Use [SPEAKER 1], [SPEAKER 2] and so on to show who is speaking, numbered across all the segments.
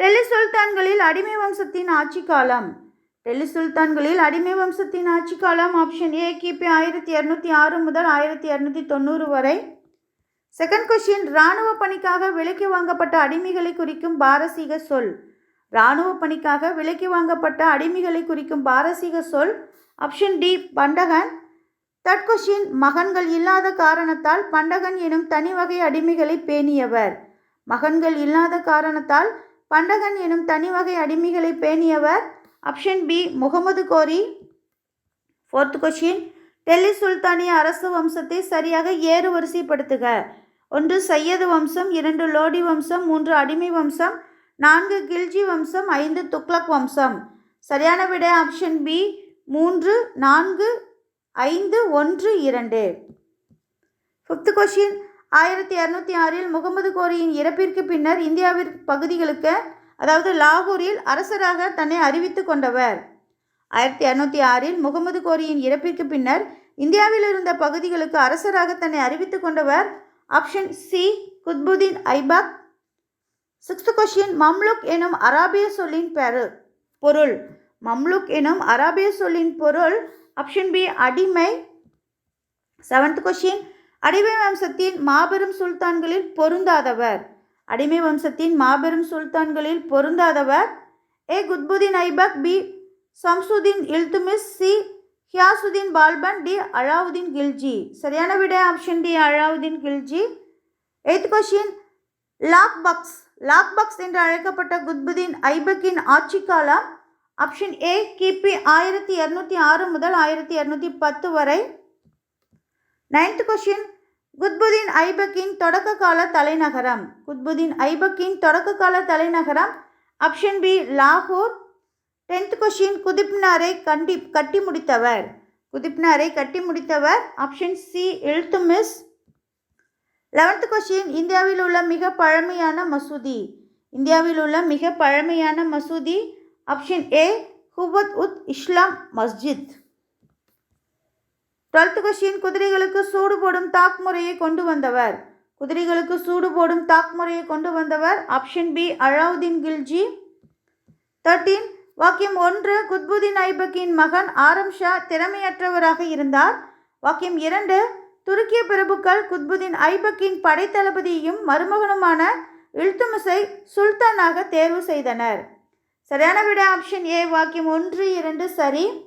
[SPEAKER 1] டெல்லி சுல்தான்களில் அடிமை வம்சத்தின் ஆட்சி காலம். டெல்லி சுல்தான்களில் அடிமை வம்சத்தின் ஆட்சி காலம் ஆப்ஷன் ஏ கிபி ஆயிரத்தி இரநூத்தி ஆறு முதல் ஆயிரத்தி இரநூத்தி தொண்ணூறு வரை. செகண்ட் கொஷின் இராணுவ பணிக்காக விலைக்கு வாங்கப்பட்ட அடிமைகளை குறிக்கும் பாரசீக சொல். இராணுவ பணிக்காக விலைக்கு வாங்கப்பட்ட அடிமைகளை குறிக்கும் பாரசீக சொல். ஆப்ஷன் டி பண்டகன். தட் கொஷின் மகன்கள் இல்லாத காரணத்தால் பண்டகன் எனும் தனி வகை அடிமைகளை பேணியவர். மகன்கள் இல்லாத காரணத்தால் பண்டகன் எனும் தனி வகை அடிமைகளை பேணியவர் ஆப்ஷன் பி முகமது கோரி. ஃபோர்த் கொஷின் டெல்லி சுல்தானிய அரசு வம்சத்தை சரியாக ஏறு வரிசைப்படுத்துக. ஒன்று சையது வம்சம். இரண்டு லோடி வம்சம். மூன்று அடிமை வம்சம். நான்கு கில்ஜி வம்சம். ஐந்து துக்ளக் வம்சம். சரியான விட ஆப்ஷன் பி மூன்று நான்கு ஐந்து ஒன்று இரண்டு. ஃபிஃப்த் கொஷின் ஆயிரத்தி இரநூத்தி ஆறில் முகமது கோரியின் இறப்பிற்கு பின்னர் இந்தியாவின் பகுதிகளுக்கு அதாவது லாகூரில் அரசராக தன்னை அறிவித்து கொண்டவர். ஆயிரத்தி இரநூத்தி ஆறில் முகமது கோரியின் இறப்பிற்கு பின்னர் இந்தியாவில் இருந்த பகுதிகளுக்கு அரசராக தன்னை அறிவித்து கொண்டவர் option C Qutbuddin Aibak. Sixth question Mamluk எனும் அராபிய சொல்லின் பெரு பொருள். மம்லுக் எனும் அராபிய சொல்லின் பொருள் ஆப்ஷன் பி அடிமை. செவன்த் கொஷின் அடிமை வம்சத்தின் மாபெரும் சுல்தான்களில் பொருந்தாதவர். அடிமை வம்சத்தின் மாபெரும் சுல்தான்களில் பொருந்தாதவர். A Qutbuddin Aibak B Shamsuddin Iltutmish C Ghiyasuddin Balban D Alauddin Khilji. சரியான விட option D Alauddin Khilji. Eighth question Lakh Bakhsh Lakh Bakhsh என்று அழைக்கப்பட்ட குத்புதீன் ஐபக்கின் ஆட்சி காலம் ஆப்ஷன் ஏ கிபி ஆயிரத்தி இரநூத்தி ஆறு முதல் ஆயிரத்தி இரநூத்தி பத்து வரை. நைன்த் கொஷின் குத்புதீன் ஐபக்கின் தொடக்க கால தலைநகரம். குத்புதீன் ஐபக்கின் தொடக்க கால தலைநகரம் ஆப்ஷன் பி லாகூர். டென்த் கொஷின் குதிப்னாரை கண்டி கட்டி முடித்தவர். குதிப்னாரை கட்டி முடித்தவர். Option C Iltutmish eleventh question இந்தியாவில் உள்ள மிக பழமையான மசூதி. இந்தியாவில் உள்ள மிக பழமையான மசூதி. Option A Quwwat ul Islam Masjid. Twelfth question குதிரைகளுக்கு சூடு போடும் தாக் முறையை கொண்டு வந்தவர். குதிரைகளுக்கு சூடு போடும் தாக் முறையை கொண்டு வந்தவர் option B Alauddin Khilji. Thirteen. வாக்கியம் ஒன்று குத்புதீன் ஐபக்கின் மகன் ஆரம் ஷா திறமையற்றவராக இருந்தார். வாக்கியம் இரண்டு துருக்கிய பிரபுக்கள் குத்புதீன் ஐபக்கின் படைத்தளபதியும் மருமகனுமான இல்துமிஸை சுல்தானாக தேர்வு செய்தனர். சரியான விட ஆப்ஷன் ஏ வாக்கியம் ஒன்று இரண்டு சரி.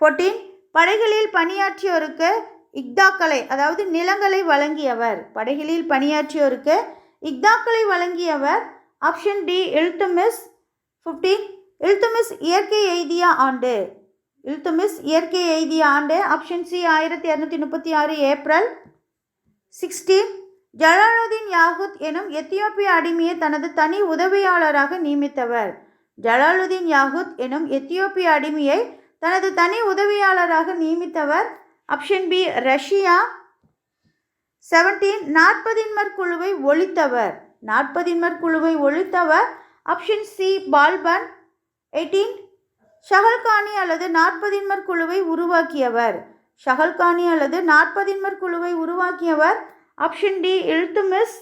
[SPEAKER 1] ஃபோர்டீன் படைகளில் பணியாற்றியோருக்கு இக்தாக்களை அதாவது நிலங்களை வழங்கியவர். படைகளில் பணியாற்றியோருக்கு இக்தாக்களை வழங்கியவர் option D Iltutmish fifteen Iltutmish இயற்கை எய்திய ஆண்டு. இல்துமிஸ் இயற்கை எய்திய ஆண்டு ஆப்ஷன் சி ஆயிரத்தி இரநூத்தி முப்பத்தி ஆறு ஏப்ரல் சிக்ஸ்டீன் ஜலாலுதீன் யாகுத் எனும் எத்தியோப்பிய அடிமையை தனது தனி உதவியாளராக நியமித்தவர். ஜலாலுதீன் யாகுத் எனும் எத்தியோப்பிய அடிமையை தனது தனி உதவியாளராக நியமித்தவர் ஆப்ஷன் பி ரஷ்யா. செவன்டீன் நாற்பதின்மர் குழுவை ஒழித்தவர். நாற்பதின்மர் குழுவை ஒழித்தவர் ஆப்ஷன் சி பால்பன். எயிட்டீன் ஷஹல்கானி அல்லது நாற்பதின்மர் குழுவை உருவாக்கியவர். ஷஹல்கானி அல்லது நாற்பதின்மர் குழுவை உருவாக்கியவர் ஆப்ஷன் டி இல்துமிஸ்.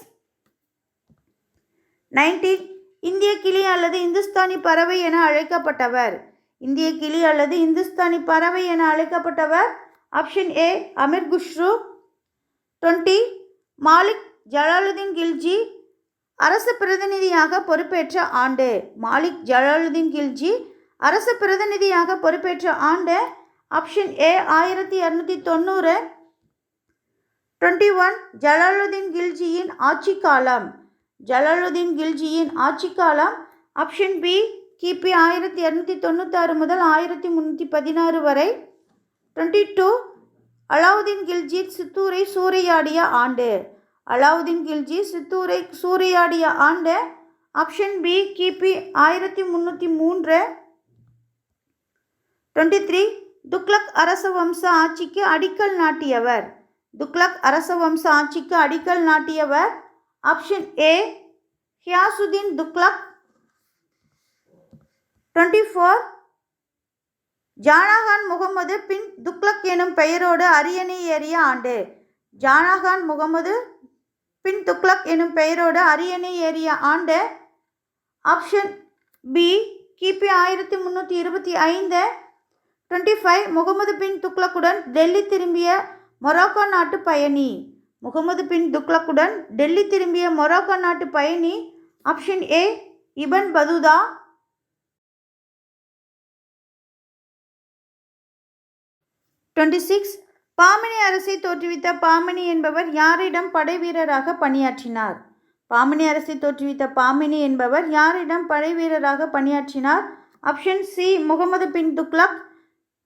[SPEAKER 1] நைன்டீன் இந்திய கிளி அல்லது இந்துஸ்தானி பறவை என அழைக்கப்பட்டவர். இந்திய கிளி அல்லது இந்துஸ்தானி பறவை என அழைக்கப்பட்டவர் option A Amir Khusrau. Twenty Malik Jalaluddin Khilji அரசு பிரதிநிதியாக பொறுப்பேற்ற ஆண்டு. மாலிக் ஜலாலுதீன் கில்ஜி அரசு பிரதிநிதியாக பொறுப்பேற்ற ஆண்டு. ஆப்ஷன் ஏ ஆயிரத்தி இரநூத்தி தொண்ணூறு. டுவெண்ட்டி ஒன் ஜலாலுதீன் கில்ஜியின் ஆட்சி காலம். ஜலாலுதீன் கில்ஜியின் ஆட்சி காலம் ஆப்ஷன் பி கிபி ஆயிரத்தி இரநூத்தி தொண்ணூத்தாறு முதல் ஆயிரத்தி முந்நூற்றி பதினாறு வரை டுவெண்ட்டி டூ அலாவுதீன் கில்ஜி சித்தூரை சூறையாடிய ஆண்டு. அலாவுதீன் கில்ஜி சித்தூரை சூறையாடிய ஆண்டு ஆப்ஷன் பி கிபி ஆயிரத்தி முந்நூற்றி மூன்று. டுவெண்ட்டி த்ரீ துக்லக் அரச வம்ச ஆட்சிக்கு அடிக்கல் நாட்டியவர். துக்லக் அரச வம்ச ஆட்சிக்கு அடிக்கல் நாட்டியவர். Option A Ghiyasuddin Tughlaq twenty four Jauna Khan Muhammad bin Tughlaq எனும் பெயரோடு அரியணை ஏறிய ஆண்டு. ஜானாகான் முகமது பின் துக்ளக் எனும் பெயரோடு அரியணை ஏறிய ஆண்டு ஆப்ஷன் பி கிபி ஆயிரத்தி முந்நூற்றி இருபத்தி ஐந்து. டுவெண்ட்டி ஃபைவ் முகமது பின் துக்ளக்குடன் டெல்லி திரும்பிய மொராக்கோ நாட்டு பயணி. முகமது பின் துக்ளக்குடன் டெல்லி திரும்பிய மொராக்கோ நாட்டு பயணி. Option A Ibn Battuta. Twenty six Bahmani அரசை தோற்றுவித்த பாமணி என்பவர் யாரிடம் படைவீரராக பணியாற்றினார்? பாமினி அரசை தோற்றுவித்த பாமினி என்பவர் யாரிடம் படைவீரராக பணியாற்றினார்? Option C Muhammad bin Tughlaq.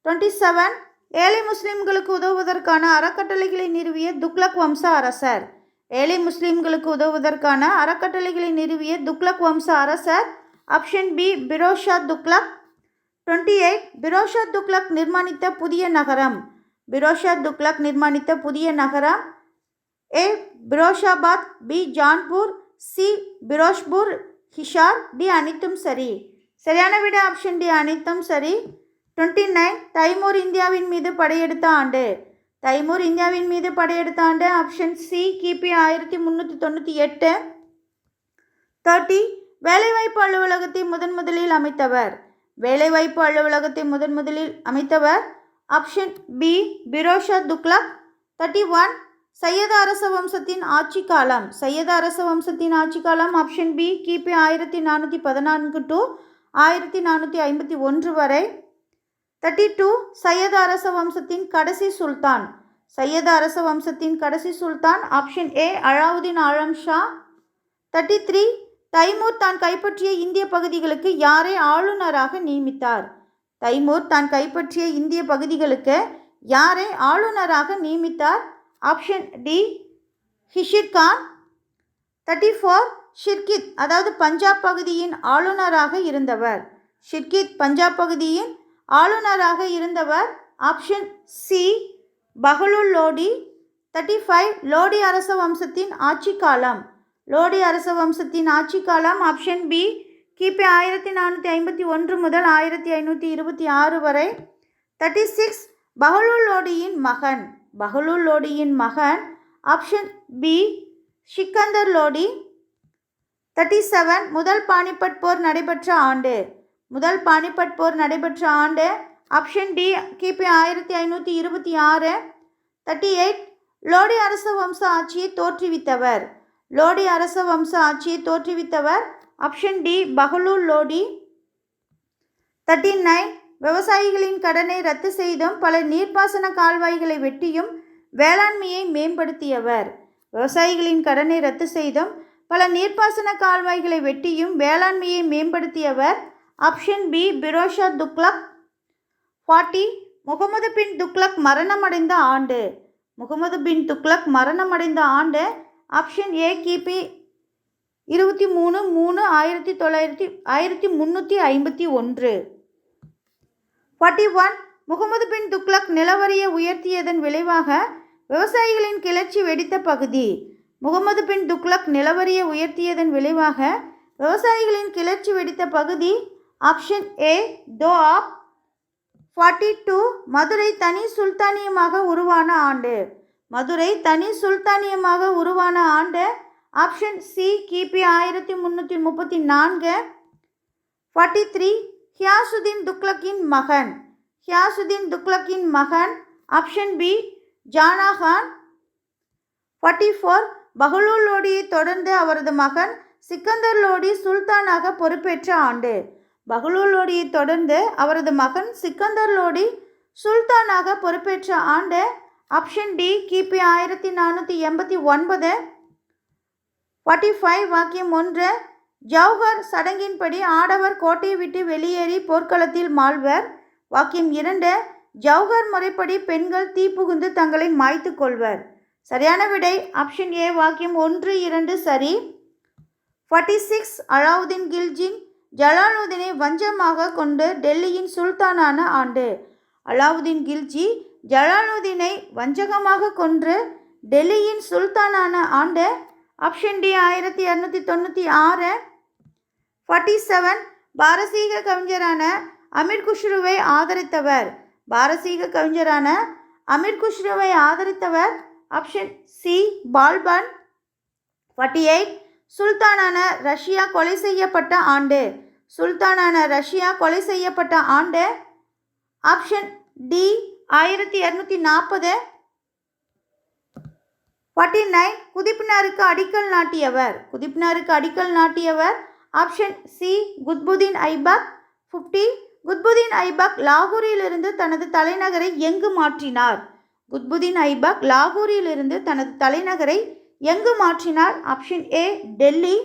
[SPEAKER 1] Twenty seven ஏழை முஸ்லிம்களுக்கு உதவுவதற்கான அறக்கட்டளைகளை நிறுவிய துக்ளக் வம்ச அரசர். ஏழை முஸ்லிம்களுக்கு உதவுவதற்கான அறக்கட்டளைகளை நிறுவிய துக்ளக் வம்ச அரசர். Option B Firoz Shah Tughlaq. Twenty eight Firoz Shah Tughlaq நிர்மாணித்த புதிய நகரம். பிரோஷா துக்ளக் நிர்மாணித்த புதிய நகரம் A. Firozabad B. Jaunpur C. Firozpur Hisar D. அனைத்தும் சரி. சரியான விட ஆப்ஷன் டி. அனைத்தும் சரி. டுவெண்ட்டி நைன் தைமூர் இந்தியாவின் மீது படையெடுத்த ஆண்டு. தைமூர் இந்தியாவின் மீது படையெடுத்த ஆண்டு ஆப்ஷன் சி. கிபி ஆயிரத்தி முந்நூற்றி தொண்ணூற்றி எட்டு. தேர்ட்டி வேலைவாய்ப்பு அலுவலகத்தை முதன் முதலில் அமைத்தவர். வேலைவாய்ப்பு அலுவலகத்தை முதன் முதலில் அமைத்தவர் option B Firoz Shah Tughlaq thirty one Sayyid அரச வம்சத்தின் ஆட்சி காலம். சையத அரச வம்சத்தின் ஆட்சி காலம் ஆப்ஷன் பி கிபி ஆயிரத்தி நானூற்றி பதினான்கு டு ஆயிரத்தி நானூற்றி ஐம்பத்தி ஒன்று வரை. தேர்ட்டி டூ சையத அரச வம்சத்தின் கடைசி சுல்தான். சையத அரச வம்சத்தின் கடைசி சுல்தான் option A Alauddin Alam Shah. Thirty three Timur தான் கைப்பற்றிய இந்திய பகுதிகளுக்கு யாரை ஆளுநராக நியமித்தார்? தைமூர் தான் கைப்பற்றிய இந்திய பகுதிகளுக்கு யாரை ஆளுநராக நியமித்தார்? Option D Khizr Khan. Thirty four ஷிர்கித் அதாவது பஞ்சாப் பகுதியின் ஆளுநராக இருந்தவர். ஷிர்கித் பஞ்சாப் பகுதியின் ஆளுநராக இருந்தவர். Option C Bahlul Lodi. Thirty five Lodi அரச வம்சத்தின் ஆட்சி காலம். லோடி அரச வம்சத்தின் ஆட்சி காலம் ஆப்ஷன் பி. கிபி ஆயிரத்தி நானூற்றி ஐம்பத்தி ஒன்று முதல் ஆயிரத்தி ஐநூற்றி இருபத்தி ஆறு வரை. தேர்ட்டி சிக்ஸ் பஹலுல் லோடியின் மகன். பஹலுல் லோடியின் மகன். Option B. Sikandar Lodi thirty seven முதல் பானிபட் போர் நடைபெற்ற ஆண்டு. முதல் பானிபட் போர் நடைபெற்ற ஆண்டு. Option D. கிபி ஆயிரத்தி ஐநூற்றி இருபத்தி ஆறு. தேர்ட்டி எயிட் லோடி அரச வம்ச ஆட்சியை தோற்றுவித்தவர். லோடி அரச வம்ச ஆட்சியை தோற்றுவித்தவர் option D Bahlul Lodi. Thirty nine விவசாயிகளின் கடனை ரத்து செய்தும் பல நீர்ப்பாசன கால்வாய்களை வெட்டியும் வேளாண்மையை மேம்படுத்தியவர். விவசாயிகளின் கடனை ரத்து செய்தும் பல நீர்ப்பாசன கால்வாய்களை வெட்டியும் வேளாண்மையை மேம்படுத்தியவர் option B Firoz Shah Thuglak forty Mohammed bin Thuglak மரணமடைந்த ஆண்டு. முகமது பின் துக்லக் மரணமடைந்த ஆண்டு ஆப்ஷன் ஏ கிபி இருபத்தி மூணு மூணு ஆயிரத்தி தொள்ளாயிரத்தி ஆயிரத்தி முந்நூற்றி ஐம்பத்தி ஒன்று. ஃபார்ட்டி ஒன் முகமது பின் துக்லக் நிலவரியை உயர்த்தியதன் விளைவாக விவசாயிகளின் கிளர்ச்சி வெடித்த பகுதி. முகமது பின் துக்லக் நிலவரியை உயர்த்தியதன் விளைவாக விவசாயிகளின் கிளர்ச்சி வெடித்த பகுதி. ஆப்ஷன் ஏ தோ ஆப் ஃபார்ட்டி டூ மதுரை தனி சுல்தானியமாக உருவான ஆண்டு. மதுரை தனி சுல்தானியமாக உருவான ஆண்டு ஆப்ஷன் சி கிபி ஆயிரத்தி முந்நூற்றி முப்பத்தி நான்கு. ஃபார்ட்டி த்ரீ ஹியாசுதீன் துக்லக்கின் மகன். ஹியாசுதீன் துக்லக்கின் மகன். Option B Jauna Khan. Forty four Bahlul லோடியை தொடர்ந்து அவரது மகன் சிக்கந்தர் லோடி சுல்தானாக பொறுப்பேற்ற ஆண்டு. பஹலூல் லோடியை தொடர்ந்து அவரது மகன் சிக்கந்தர் லோடி சுல்தானாக பொறுப்பேற்ற ஆண்டு. ஆப்ஷன் டி கிபி ஆயிரத்தி நானூற்றி எண்பத்தி ஒன்பது. ஃபார்ட்டி ஃபைவ் வாக்கியம் ஒன்று ஜவஹர் சடங்கின்படி ஆடவர் கோட்டையை விட்டு வெளியேறி போர்க்களத்தில் மாழ்வர் வாக்கியம் இரண்டு ஜவஹர் முறைப்படி பெண்கள் தீப்புகுந்து தங்களை மாய்த்து கொள்வர். சரியான விடை ஆப்ஷன் ஏ வாக்கியம் ஒன்று இரண்டு சரி. ஃபார்ட்டி சிக்ஸ் அலாவுதீன் கில்ஜின் ஜலாலுதீனை வஞ்சமாக கொண்டு டெல்லியின் சுல்தானான ஆண்டு. அலாவுதீன் கில்ஜி ஜலாலுதீனை வஞ்சகமாக கொன்று டெல்லியின் சுல்தானான ஆண்டு ஆப்ஷன் டி ஆயிரத்தி இரநூத்தி தொண்ணூற்றி ஆறு ஃபார்ட்டி செவன் பாரசீக கவிஞரான அமீர் குஷ்ருவை ஆதரித்தவர். பாரசீக கவிஞரான அமீர் குஷ்ருவை ஆதரித்தவர் option C Balban. Forty eight சுல்தானான Razia கொலை செய்யப்பட்ட ஆண்டு. சுல்தானான ரஷ்யா கொலை செய்யப்பட்ட ஆண்டு ஆப்ஷன் டி ஆயிரத்தி இரநூத்தி நாற்பது. ஃபார்ட்டி நைன் குதிப்பினாருக்கு அடிக்கல் நாட்டியவர். குதிப்பினாருக்கு அடிக்கல் நாட்டியவர். Option C Qutbuddin Aibak fifty Qutbuddin Aibak லாகூரிலிருந்து தனது தலைநகரை எங்கு மாற்றினார்? குத்புதீன் ஐபக் லாகூரிலிருந்து தனது தலைநகரை எங்கு மாற்றினார்? Option A Delhi.